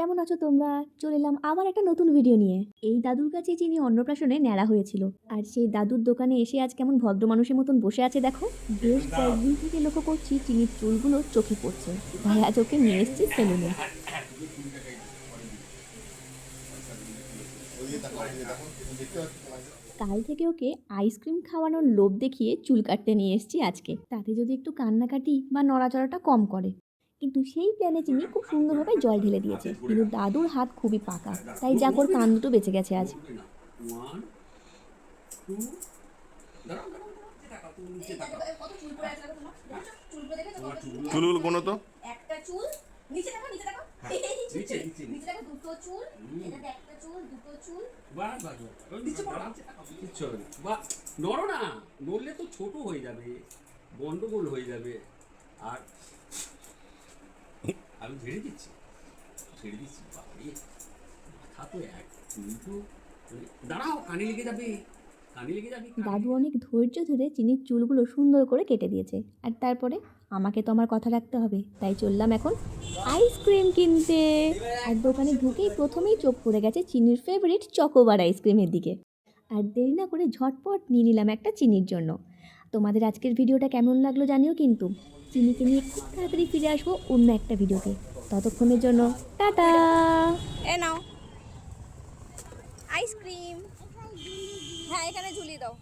কেমন আছো তোমরা? চলে এলাম আবার একটা নতুন ভিডিও নিয়ে। এই দাদুর কাছে চিনি অন্নপ্রাশনে ন্যাড়া হয়েছিল। আর সেই দাদুর দোকানে এসে আজ কেমন ভদ্র মানুষের মতন বসে আছে দেখো। বেশ কয়েকদিন থেকে লক্ষ্য করছি চিনির চুলগুলো চোখে পড়ছে। তাই আজ ওকে নিয়ে এসেছি সেলুনে। কাল থেকে ওকে আইসক্রিম খাওয়ানোর লোভ দেখিয়ে চুল কাটতে নিয়ে এসেছি আজকে। তাতে যদি একটু কান্নাকাটি বা নড়াচড়াটা কম করে। কিন্তু সেই প্ল্যানে চিনি খুব সুন্দরভাবে জল ঢেলে দিয়েছে। কিন্তু দাদুর হাত খুবই পাকা তাই জাকর কান দুটো বেঁচে গেছে আজ। চুলগুলো কোনো তো। একটা চুল নিচে দেখো নিচে দেখো। নিচে, নিচে, নিচে। নিচে দেখো দুটো চুল এটাতে একটা চুল দুটো চুল। বাস বাস বাস। নিচে পড়ো। নিচে তাকাও কিচ্ছু হবে না বা নড়ো না নড়লে তো ছোট হয়ে যাবে গন্ডগোল হয়ে যাবে। আর আমি ঝেড়ে দিচ্ছি। ঝেড়ে দিচ্ছি বাবারে মাথা তো এক চুল তো মানে দাঁড়াও, কানে লেগে যাবে। দাদু অনেক ধৈর্য ধরে চিনির চুলগুলো সুন্দর করে কেটে দিয়েছে। আর তারপরে আমাকে তো আমার কথা রাখতে হবে, তাই চললাম এখন আইসক্রিম কিনতে। আর দোকানে ঢুকেই প্রথমেই চোখ পড়ে গেছে চিনির ফেভারিট চকোবার আইসক্রিমের দিকে। আর দেরি না করে ঝটপট নিয়ে নিলাম একটা চিনির জন্য। তোমাদের আজকের ভিডিওটা কেমন লাগল জানিও কিন্তু। চিনিকে নিয়ে খুব তাড়াতাড়ি ফিরে আসব অন্য একটা ভিডিওতে। ততক্ষণের জন্য, টাটা! এ নাও। আইসক্রিম হ্যাঁ এখানে ঝুলিয়ে দাও।